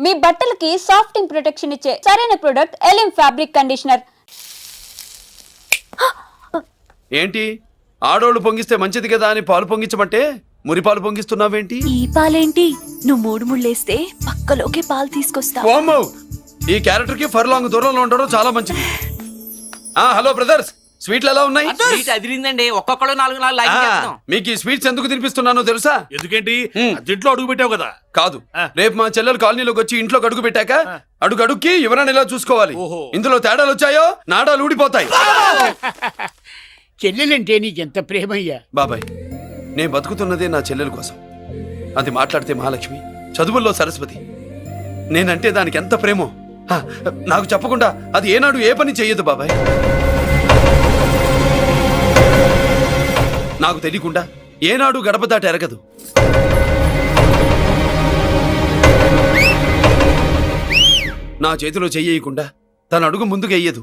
మీ బట్టలకి సాఫ్టింగ్ ప్రొటెక్షన్ ఇచ్చే సరైన ప్రొడక్ట్ ఎలిమ్ ఫ్యాబ్రిక్ కండిషనర్ ఏంటి? ఆడోళ్ళు పొంగిస్తే మంచిది కదా అని పాలు పొంగించమంటే మురి పాలు పొంగిస్తున్నావేంటి? ఈ పాలేంటి? నువ్వు మూడు ముళ్ళేస్తే పక్కలోకే పాలు తీసుకొస్తా. ఓమ్మో! ఈ క్యారెక్టర్కి ఫర్ లాంగ్ దూరంలో ఉండడం చాలా మంచిది. ఆ హలో బ్రదర్స్! స్వీట్లు ఎలా ఉన్నాయి సీట్ అదిరిందండి. ఒక్కొక్కడు నాలుగు నాలుగు లైక్ చేస్తాం. మీకు ఈ స్వీట్స్ ఎందుకు తినిపిస్తున్నానో తెలుసా? ఎందుకేంటి. అద్దెంట్లో అడుగు పెట్టావు కదా. కాదు. రేపు మా చెల్లెలు కాలనీలోకి వచ్చి ఇంట్లో అడుగు పెట్టాక అడుగు అడుక్కి ఎవరైనా ఇలా చూసుకోవాలి. ఇందులో తేడాలు వచ్చాయో? నాడాలు ఊడిపోతాయి. చెల్లెలంటే నీకెంత ప్రేమయ్యా? బాబాయ్ నేను బతుకుతున్నదే నా చెల్లెల కోసం. అది మాట్లాడితే మహాలక్ష్మి చదువుల్లో సరస్వతి. నేనంటే దానికి ఎంత ప్రేమో? హ, నాకు చెప్పకుండా అది ఏనాడు ఏ పని చెయ్యదు బాబాయ్. నాకు తెలియకుండా ఏనాడు గడప దాటి ఎరగదు. నా చేతిలో చెయ్యకుండా తన అడుగు ముందుకు వెయ్యదు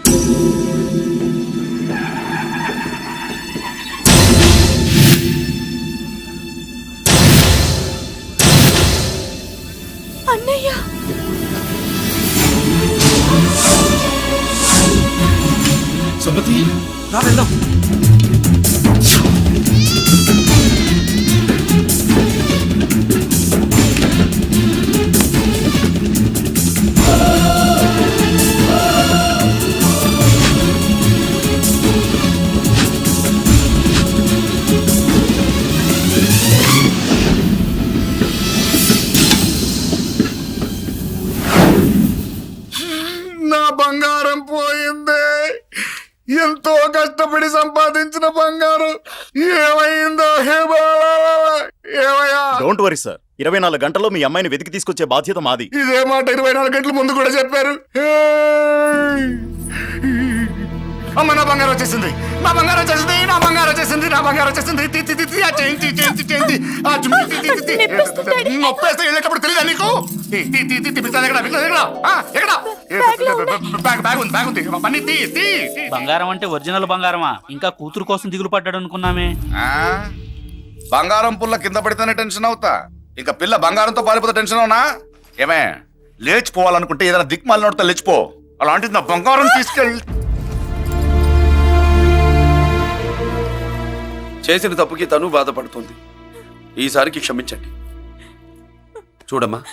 నా బంగారం పోయిందే. ఎంతో కష్టపడి సంపాదించిన బంగారం. ఏమైందో! ఏమయ్యా? డోంట్ వరీ సార్ ఇరవై నాలుగు గంటల్లో మీ అమ్మాయిని వెతికి తీసుకొచ్చే బాధ్యత మాది. ఇదే మాట ఇరవై నాలుగు గంటల ముందు కూడా చెప్పారు! అమ్మ నా బంగారం వచ్చేసింది నా బంగారం వచ్చేసింది నా బంగారం వచ్చేసింది నా బంగారం వచ్చేసింది తి, తి, తి, తి, ఆ చేయించి చేయించి చేయించి ఆ జుమ్మి, తి, తి, తి, తి. నొప్పేస్తుంది, డాడీ. నొప్పేస్తే వెళ్ళేటప్పుడు తెలియదా నీకు తి, తి, తి, తి, తి, పిస్తాది ఎక్కడ పిస్తాది ఎక్కడ ఆ, ఎక్కడ బ్యాగ్ బ్యాగ్ ఉంది బ్యాగ్ ఉంది పని తీ తీ. బంగారం అంటే ఒరిజినల్ బంగారమా ఇంకా కూతురు కోసం దిగులు పడ్డాడు అనుకున్నామే ఆ? బంగారం పుల్ల కింద పడితేనే టెన్షన్ అవుతా ఇంకా పిల్ల బంగారంతో పారిపోతే టెన్షన్ అవునా ఏమే లేచిపోవాలనుకుంటే ఏదైనా దిక్మాలి నోడితే లేచిపో అలాంటిది నా బంగారం తీసుకెళ్ళి చేసిన తప్పుకి తను బాధపడుతుంది. ఈసారికి క్షమించండి. చూడమ్మా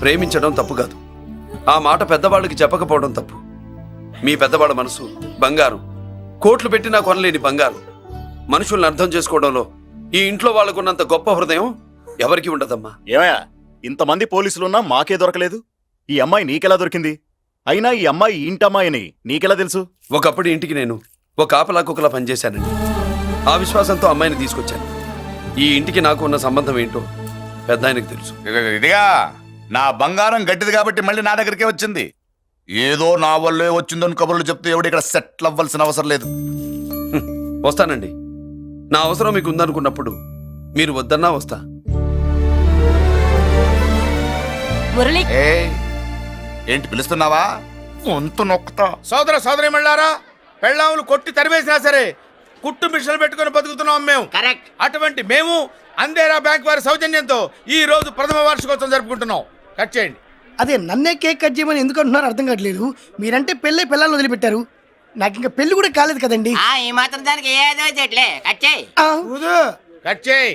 ప్రేమించడం తప్పు కాదు. ఆ మాట పెద్దవాళ్ళకి చెప్పకపోవడం తప్పు. మీ పెద్దవాళ్ళ మనసు బంగారం. కోట్లు పెట్టినా కొనలేని బంగారం. మనుషుల్ని అర్థం చేసుకోవడంలో ఈ ఇంట్లో వాళ్ళకున్నంత గొప్ప హృదయం ఎవరికి ఉండదమ్మా. ఏమయ్యా ఇంతమంది పోలీసులున్నా మాకే దొరకలేదు. ఈ అమ్మాయి నీకెలా దొరికింది? అయినా ఈ అమ్మాయి ఈ ఇంటమ్మాయిని నీకెలా తెలుసు? ఒకప్పుడు ఇంటికి నేను ఒక ఆపలా కుక్కలా పనిచేశానండి. ఆ విశ్వాసంతో అమ్మాయిని తీసుకొచ్చాను. ఈ ఇంటికి నాకు ఉన్న సంబంధం ఏంటో పెద్ద ఆయనకు తెలుసు. ఇదిగా నా బంగారం గట్టిది కాబట్టి మళ్ళీ నా దగ్గరికే వచ్చింది. ఏదో నా వల్లే వచ్చిందని కబుర్లు చెప్తే ఎవడు ఇక్కడ సెటిల్ అవ్వాల్సిన అవసరం లేదు. వస్తానండి. నా అవసరం మీకు ఉందనుకున్నప్పుడు మీరు వద్దన్నా వస్తా. ఏంటి పిలుస్తున్నావా? నొక్కుతా. సోదర సోదరి మళ్ళారా పెళ్ళాములు కొట్టి తరివేసినా సరే కుట్టు మిషన్లు పెట్టుకుని బతుకుతున్నాం మేము. కరెక్ట్. అటువంటి మేము అందేరా బ్యాంక్ వారి సౌజన్యంతో ఈ రోజు ప్రథమ వార్షికోత్సవం జరుపుకుంటున్నాం. కట్ చేయండి. అదే నన్నే కేక్ కట్ చేయమని ఎందుకు అంటున్నారో అర్థం కావట్లేదు. మీరంటే పెళ్ళై పిల్లల్ని వదిలిపెట్టారు. నాకు ఇంకా పెళ్ళి కూడా కాలేదు కదండి. ఆ ఈ మాత్రం దానికి ఏదో చెట్లే. కచ్చేయి ఆ, కట్ చేయి.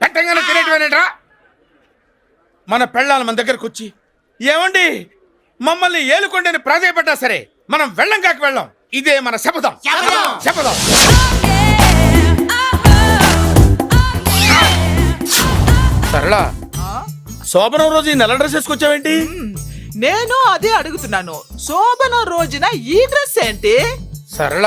పెట్టంగానే తినేటివేనేట్రా మన పెళ్ళాలు మన దగ్గరకు వచ్చి ఏమండి? మమ్మల్ని ఏలుకొండని ప్రాధాయపడ్డా సరే మనం వెళ్ళం కాక వెళ్ళం. ఇదే మన శపథం. శపథం. సరళ శోభనం రోజు ఈ నెల డ్రెస్ వేసుకొచ్చావేంటి? నేను అదే అడుగుతున్నాను. శోభన రోజున ఈ డ్రెస్ ఏంటి? సరళ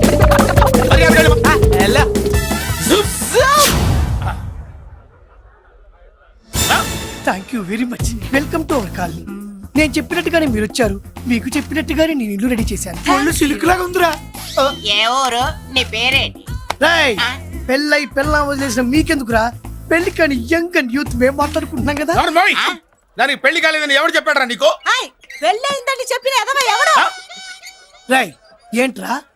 ఎలా? జుప్. Thank you very much welcome to our colony నేను చెప్పినట్టుగానే మీరు వచ్చారు. మీకు చెప్పినట్టుగానే నేను ఇల్లు రెడీ చేశాను. ఒళ్ళు సిల్క్ లాగా ఉందిరా. ఏ ఊరు? నీ పేరేంటి రేయ్ పెళ్ళై పెళ్ళ వదిలేసిన మీకెందుకురా? పెళ్ళి కాని యంగ్ అండ్ యూత్ మేము మాట్లాడుకుంటున్నాం కదా. దానికి పెళ్ళి కాలేదని ఎవరు చెప్పాడరా నీకు? పెళ్ళయిందని చెప్పిన ఎదవ ఎవడు? రాయ్ ఏంట్రా?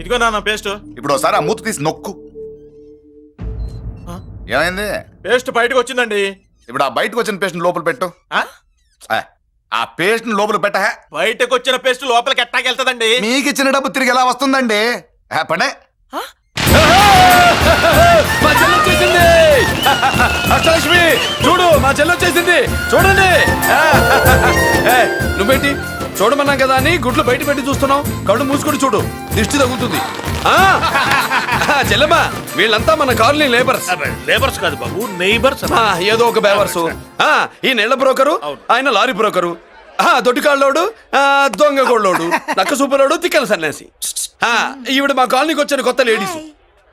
ఇదిగో నాన్న పేస్ట్. ఇప్పుడు ఒకసారి ఆ మూత తీసి నొక్కు? ఏమైంది? పేస్ట్ బయటకు వచ్చిందండి. ఇప్పుడు ఆ బయటకు వచ్చిన పేస్ట్ లోపల పెట్టు. ఆ? ఆ, ఆ పేస్ట్ లోపల పెట్ట బయటకు వచ్చిన పేస్ట్ లోపలికి ఎట్టాకెళ్తదండి మీకు ఇచ్చిన డబ్బు తిరిగి ఎలా వస్తుందండి? ఆ, పనే. మా చెల్లి వచ్చేసింది. అష్టలక్ష్మి చూడు మా చెల్లి వచ్చేసింది. చూడండి. ఏ, నువ్వేంటి? చూడమన్నాం కదా అని గుడ్లు బయట పెట్టి చూస్తున్నావు కళ్ళు మూసుకొని చూడు. దిష్టి తగులుతుంది. ఆ, చెల్లెమ్మా వీళ్ళంతా మన కాలనీ లేబర్స్. లేబర్స్ కాదు బాబు నైబర్స్ ఆ, ఏదో ఒక బేవర్సు. ఆ, ఈ నెల బ్రోకరు ఆయన లారీ బ్రోకరు. ఆ, దొడ్డికాళ్ళోడు ఆ, దొంగ గోళ్ళోడు నక్క సూపరోడు తిక్కల సన్యాసి. ఆ, ఈవిడ మా కాలనీకి వచ్చిన కొత్త లేడీస్.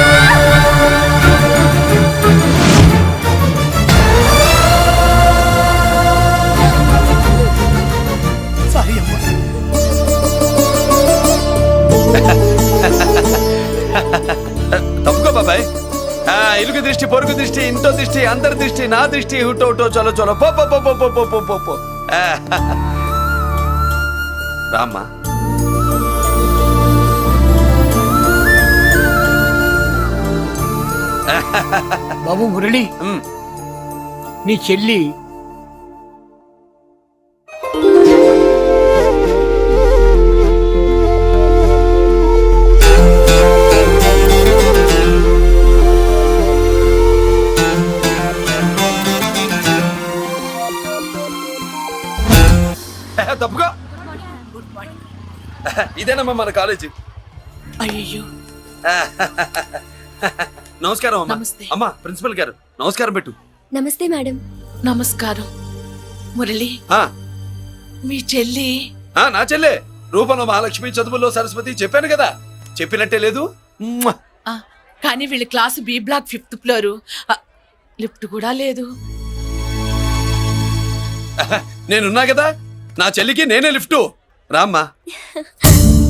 తప్పుకో బాబాయ్. ఇలుగు దృష్టి పొరుగు దృష్టి ఇంటో దృష్టి అందరి దృష్టి నా దృష్టి హుటో హుటో చలో చలో పో పో పో పో పో పో పో పో. రామ్మా. బాబు మురళి. నీ చెల్లి. తప్పుకో. ఇదేనమ్మా మన కాలేజీ. అయ్యో నమస్కారం అమ్మా. నమస్తే. అమ్మా ప్రిన్సిపల్ గారు నమస్కారం పెట్టు. నమస్తే మేడం. నమస్కారం. మురళి ఆ, మీ చెల్లి. ఆ, నా చెల్లె. రూపంలో మహాలక్ష్మి చదువుల్లో సరస్వతి చెప్పాను కదా. చెప్పినట్టే లేదు. మ్మ్. ఆ, కానీ వీళ్ళ class B block fifth floor. Lift కూడా లేదు. నేనున్నా కదా? నా చెల్లికి నేనే లిఫ్ట్. రామ్మా.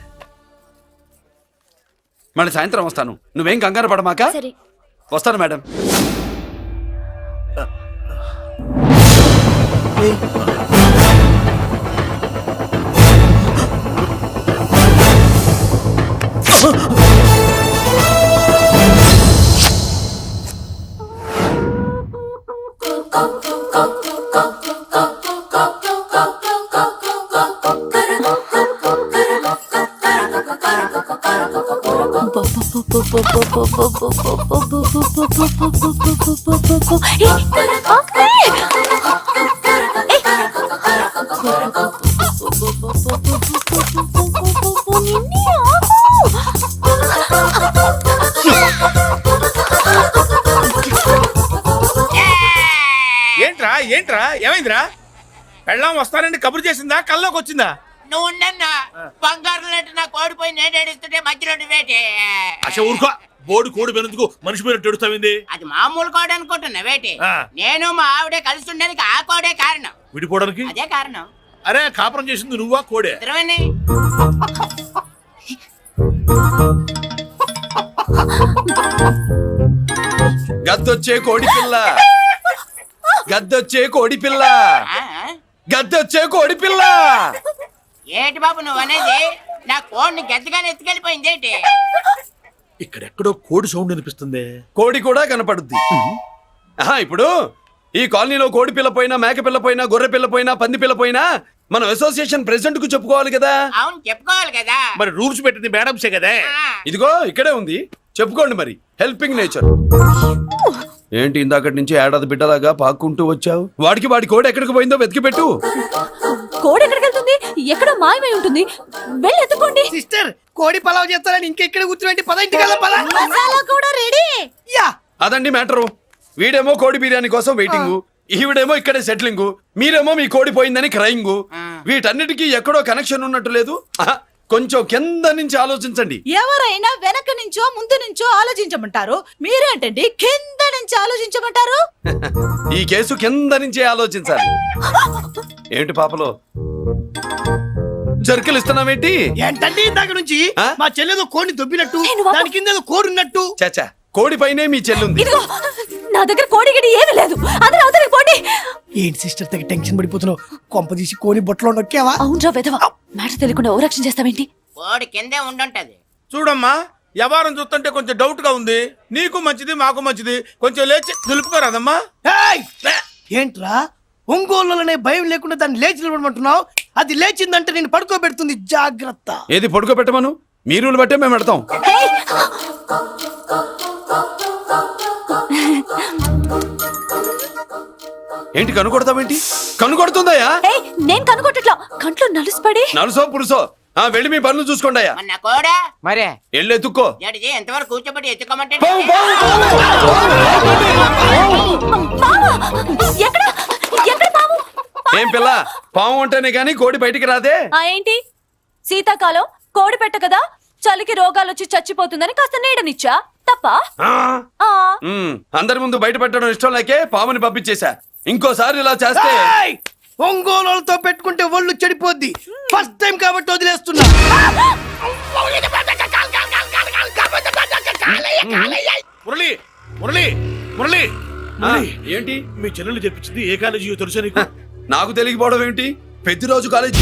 మళ్ళీ సాయంత్రం వస్తాను. నువ్వేం కంగారు పడమాక? సరే. వస్తాను మేడం. ఏంట్రా ఏంట్రా? ఏమైందిరా? వెళ్ళాం వస్తానండి కబురు చేసిందా? కల్లోకి వచ్చిందా నువ్వు ఉండన్నా బంగారు లాంటి నాకు ఓడిపోయి నేను ఏడుస్తుంటే మధ్యలో నువ్వేటి ఊరుకో. బోర్డు కోడి పెనందుకు మనిషి మీద తెడుస్తావింది అది మామూలు కోడి అనుకుంటున్నా వేటి ఆ. నేను మా ఆవిడే కలిసి ఉండడానికి ఆ కోడే కారణం. విడిపోవడానికి? అదే కారణం. అరే కాపురం చేసింది నువ్వా కోడే? ఇద్దరమని గద్దొచ్చే కోడి పిల్ల. గద్దొచ్చే కోడి పిల్ల. ఆ? గద్దొచ్చే కోడి పిల్ల. ఏటి బాబు నువ్వు అనేది? నా కోడిని గెద్దగానే ఎత్తుకెళ్ళిపోయింది ఏంటి? ఇక్కడెక్కడో కోడి సౌండ్ అనిపిస్తుంది కోడి కూడా కనపడుద్ది. ఆహా, ఇప్పుడు ఈ కాలనీలో కోడి పిల్ల పోయినా మేక పిల్ల పోయినా గొర్రె పిల్ల పోయినా పంది పిల్ల పోయినా మనం అసోసియేషన్ ప్రెసిడెంట్కు చెప్పుకోవాలి కదా? అవును చెప్పుకోవాలి కదా. మరి రూల్స్ పెట్టింది మేడంసే కదా? ఆ. ఇదిగో ఇక్కడే ఉంది. చెప్పుకోండి మరి. హెల్పింగ్ నేచర్ ఏంటి ఇందాకటి నుంచి ఏడాది బిడ్డలాగా పాక్కుంటూ వచ్చావు? వాడికి వాడి కోడి ఎక్కడికి పోయిందో వెతికి పెట్టు. కోడి ఎక్కడికి వెళ్తుంది? ఎక్కడో మాయమై ఉంటుంది? వెళ్ళి ఎత్తుకోండి సిస్టర్ కోడి పలావ్ చేస్తారని ఇంకెక్కడ కూర్చోండి పద ఇంటికి పద. మసాలా కూడా రెడీ. యా. అదండి మ్యాటరు. వీడేమో కోడి బిర్యానీ కోసం వెయిటింగ్. ఈవిడేమో ఇక్కడే సెటిలింగ్. మీరేమో మీ కోడి పోయిందని క్రయింగ్. వీటన్నిటికీ ఎక్కడో కనెక్షన్ ఉన్నట్టు లేదు. కొంచెం కింద నుంచి ఆలోచించండి. ఎవరైనా వెనక నుంచో ముందు నుంచో ఆలోచించమంటారు? మీరేంటండి కింద నుంచి ఆలోచించమంటారు? ఈ కేసు కింద నుంచే ఆలోచించాలి. ఏంటి పాపలో? జర్కలు ఇస్తున్నావేంటి? ఏంటంటే ఇందాక నుంచి? ఆ? మా చెల్లెదో కోడిని దొబ్బినట్టు. దాని కింద ఏదో కోడి ఉన్నట్టు చాచా కోడి పైనే మీ చెల్లుంది. ఇదిగో. నా దగ్గర కోడి గిడి ఏమీ లేదు. అందరూ అవతలికి పోండి. ఏంటి సిస్టర్ తగ్గ టెన్షన్ పడిపోతున్నావు? కొంప తీసి కోని బొట్టలో నొక్కావా? అవునరా వెధవ మ్యాటర్ తెలియకుండా ఓ రక్షణ చేస్తావేంటి? కోడి కిందే ఉండుంటది. చూడమ్మా వ్యవహారం చూస్తుంటే కొంచెం డౌట్గా ఉంది. నీకు మంచిది మాకు మంచిది. కొంచెం లేచి నిలుపుకోరాదమ్మా. ఏయ్! ఏంట్రా? ఒంగోలులోనే భయం లేకుండా దాన్ని లేచి నిలబడమంటున్నావు? అది లేచిందంటే నేను పడుకోబెడుతుంది జాగ్రత్త. ఏది పడుకోబెట్టమను? మీరు బట్టే మేము పెడతాం. ఏంటి కనుకొడతావేంటి? కనుకొడుతుందయ్యా? ఏయ్ నేను కనుగొట్టట్లా కంట్లో నలుసుపడి నలుసో పురుసో ఆ వెళ్ళి మీ పనులు చూసుకోండి అయ్యా మన కోడా? మరే. వెళ్ళి ఎత్తుక్కో. ఎంతవరకు కూర్చోబెట్టి ఎత్తుకోమంటే పావు, పావు, మామ ఎక్కడ? ఎక్కడ పాము ఏం పిల్ల పాము అంటేనే గాని కోడి బయటికి రాదే? ఆ ఏంటి? శీతాకాలం కోడి పెట్ట కదా చలికి రోగాలు వచ్చి చచ్చిపోతుందని కాస్త నీడనిచ్చా? తప్ప? ఆ, ఆ. ఉమ్, అందరి ముందు బయట పెట్టడం ఇష్టం లేకే పాముని పంపించేశా. ఇంకోసారి ఇలా చేస్తే ఏయ్! ఒంగోలులతో పెట్టుకుంటే ఒళ్ళు చెడిపోద్ది. ఫస్ట్ టైం కాబట్టి వదిలేస్తున్నా. మురళి మురళి మురళి. ఏంటి? మీ చెల్లెలు చెప్పించింది ఏ కాలేజీయో తెలుసా నీకు? నాకు తెలియకపోవడం ఏంటి? పెద్దిరోజు కాలేజీ.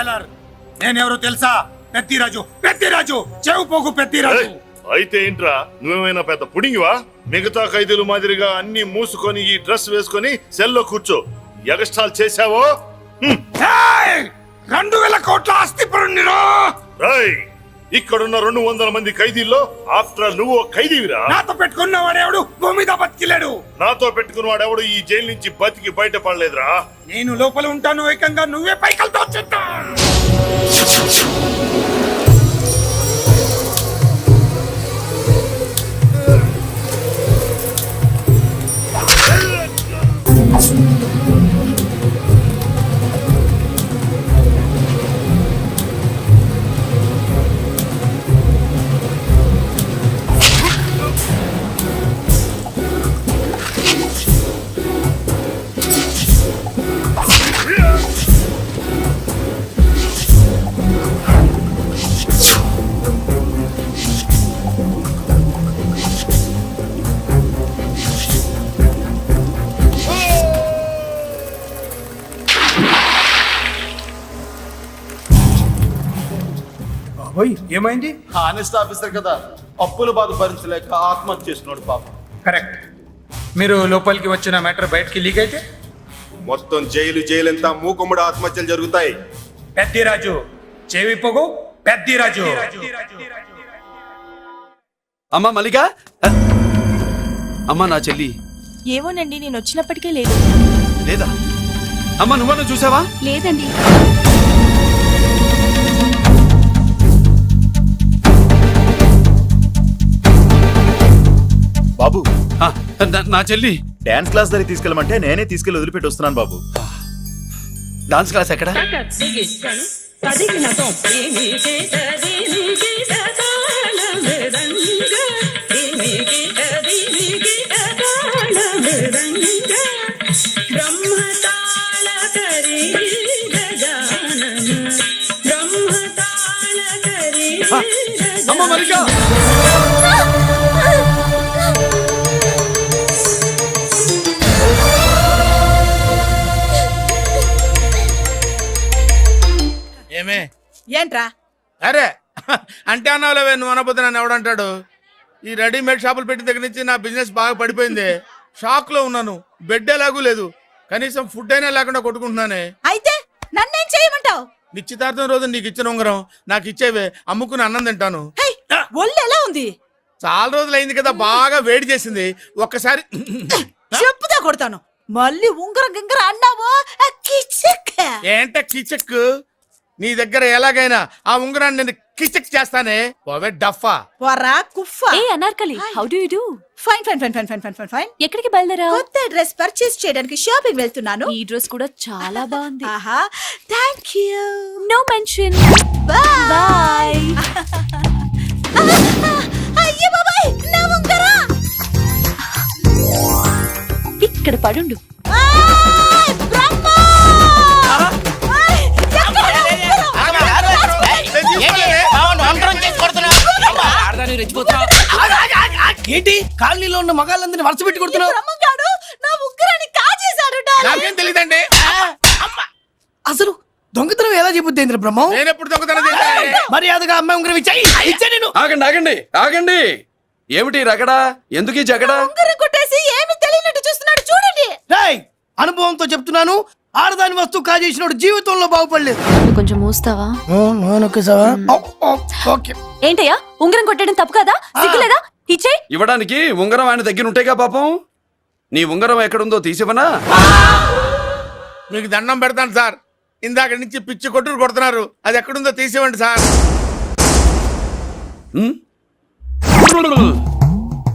జలర్. నేనెవరో తెలుసా? పెద్దిరాజు పెద్దిరాజు చెవు పోగు పెద్దిరాజు. అయితే ఏంట్రా? నువ్వేమైనా పెద్ద పుడింగివా? మిగతా ఖైదీలు మాదిరిగా అన్ని మూసుకొని ఈ డ్రెస్ వేసుకొని సెల్లో కూర్చో. ఎగస్ట్రాల్ చేశావో! రెండు వేల కోట్ల ఆస్తి పరుణ్ణిరో రాయ్ ఇక్కడున్న రెండు వందల మంది ఖైదీల్లో ఆఫ్టర్ నువ్వు ఖైదీవిరా? నాతో పెట్టుకున్న వాడేవాడు భూమి బతికిలేడు. నాతో పెట్టుకున్న ఎవడు ఈ జైలు నుంచి బతికి బయటపడలేదురా? నేను లోపల ఉంటాను ఏకంగా నువ్వే పైకలతో వచ్చేద్దా బాబోయ్ ఏమైంది? హానెస్ట్ ఆఫీసర్ కదా అప్పుల బాధ భరించలేక ఆత్మహత్య చేస్తున్నాడు పాపం. కరెక్ట్. మీరు లోపలికి వచ్చిన మ్యాటర్ బయటకి లీక్ అయితే? మొత్తం జైలు జైలంతా మూకుమ్మడి ఆత్మహత్యలు జరుగుతాయి. పెద్దిరాజు చెవి పొగు పెద్దిరాజు. అమ్మా మల్లిక? అమ్మా నా చెల్లి. ఏమోనండి నేను వచ్చినప్పటికే లేదు. లేదా? అమ్మా నువ్వన్నా చూసావా? లేదండి. బాబు. నా చెల్లి. డాన్స్ క్లాస్ దగ్గర తీసుకెళ్ళమంటే నేనే తీసుకెళ్ళి వదిలిపెట్టి వస్తున్నాను బాబు. డాన్స్ క్లాస్ ఎక్కడ? అమ్మ మరిగా ఏంట్రా? అరే అంటే అన్నావులేవే నువ్వు అనబోతే నన్ను ఎవడంటాడు ఈ రెడీమేడ్ షాపులు పెట్టిన దగ్గర నుంచి నా బిజినెస్ బాగా పడిపోయింది. షాక్లో ఉన్నాను. బెడ్ ఎలాగూ లేదు. కనీసం ఫుడ్ అయినా లేకుండా కొట్టుకుంటున్నానే. అయితే నన్నేం చేయమంటావు? నిశ్చితార్థం రోజు నీకు ఇచ్చిన ఉంగరం నాకు ఇచ్చేవే అమ్ముకుని అన్నం తింటాను. ఒళ్ళు ఎలా ఉంది? చాలా రోజులు అయింది కదా బాగా వేడి చేసింది. ఒక్కసారి చెప్పుదా కొడతాను. మళ్ళీ ఉంగరం గింగర అన్నావో. ఏంట కిచక్? నీ దగ్గర ఎలాగైనా ఆ ఉంగరాన్ని నేను కిచక్ చేస్తానే. పోవే డఫా వరా కుఫ్ఫా. ఏ Anarkali how do you do fine fine fine fine fine fine fine fine ఎక్కడికి బయలుదేరా కొత్త డ్రెస్ పర్చేస్ చేయడానికి షాపింగ్ వెళ్తున్నాను. ఈ డ్రెస్ కూడా చాలా బాగుంది. ఆహా thank you no mention bye bye అయ్యో బాబాయ్ నా ఉంగరా. ఇక్కడ పడుండు. ఆయ్, ఏంటి? కాలనీలో ఉన్న మగాళ్ళందరినీ వరుస పెట్టి కొడుతున్నావు? బ్రహ్మంగాడు నా ముగ్గురాన్ని కాజేశాడు నాకేం తెలియదండి అసలు దొంగతనం ఎలా చెబుద్ది బ్రహ్మం? నేను ఎప్పుడు దొంగతనం మర్యాదగా అమ్మాయి ఉంగరం ఇచ్చాయి. ఇచ్చా నేను. ఆగండి ఆగండి ఆగండి. ఏమిటి రగడా? ఎందుకు ఈ జగడా? ఉంగరం కొట్టేసి ఏమి తెలియనట్టు చూస్తున్నాడు చూడండి. రాయ్ అనుభవంతో చెప్తున్నాను. ఆడదాని వస్తువు కాజేసినోడు జీవితంలో బాగుపడలేదు. కొంచెం మూస్తావా? ఓకే. ఏంటయ్యా? ఉంగరం కొట్టడం తప్పు కదా? సిగ్గులేదా? ఇచ్చే. ఇవ్వడానికి ఉంగరం ఆయన దగ్గర ఉంటేగా పాపం? నీ ఉంగరం ఎక్కడుందో తీసివనా మీకు దండం పెడతాను సార్. ఇందాక నుంచి పిచ్చి కొట్టుడు కొడుతున్నారు. అది ఎక్కడుందో తీసివ్వండి సార్.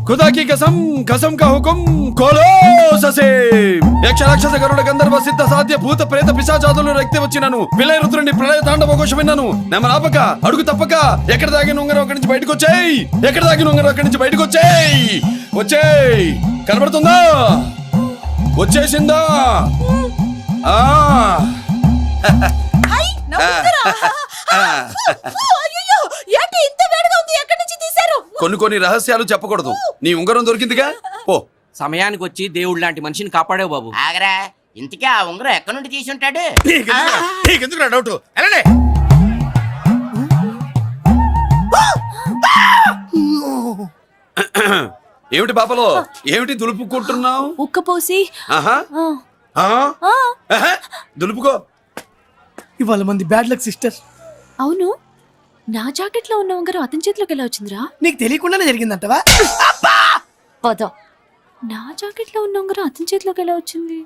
खुदा की कसम कसम का हुकुम खोलो ససే యక్ష రాక్షస గరుడ గంధర్వ సిద్ధ సాధ్య భూత ప్రేత పిశాచాదులు రక్తి వచ్చినను విలయ రుద్రుని ప్రళయ తాండవ ఘోష విన్నాను నెమలాపక అడుగు తప్పక ఎక్కడ దాగిన ఉంగరం అక్కడి నుంచి బయటకు వచ్చేయ్ ఎక్కడ దాగిన ఉంగరం అక్కడి నుంచి బయటకు వచ్చేయ్ వచ్చేయ్ కనబడుతుందా వచ్చేసిందా ఆ కొన్ని కొన్ని రహస్యాలు చెప్పకూడదు. నీ ఉంగరం దొరికిందిగా? ఓ సమయానికి వచ్చి దేవుడు లాంటి మనిషిని కాపాడావు బాబు. ఆగరా. ఇంతకీ ఆ ఉంగరం ఎక్కడి నుండి తీసి ఉంటాడు? నీకెందుకు డౌట్? ఏమిటి పాపలో? ఏమిటి దులుపుకుంటున్నావు? ఉక్కపోసి ఆహా. ఆ, ఆ? ఆ, ఆహా, దులుపుకో. ఇవాళ మంది బ్యాడ్ లక్ సిస్టర్. అవును. నా జాకెట్లో ఉన్న ఉంగరం అతని చేతిలోకి ఎలా వచ్చిందిరా? నీకు తెలియకుండానే జరిగిందంటవా? పద. నా జాకెట్లో ఉన్న ఉంగరం అతని చేతిలోకి ఎలా వచ్చింది?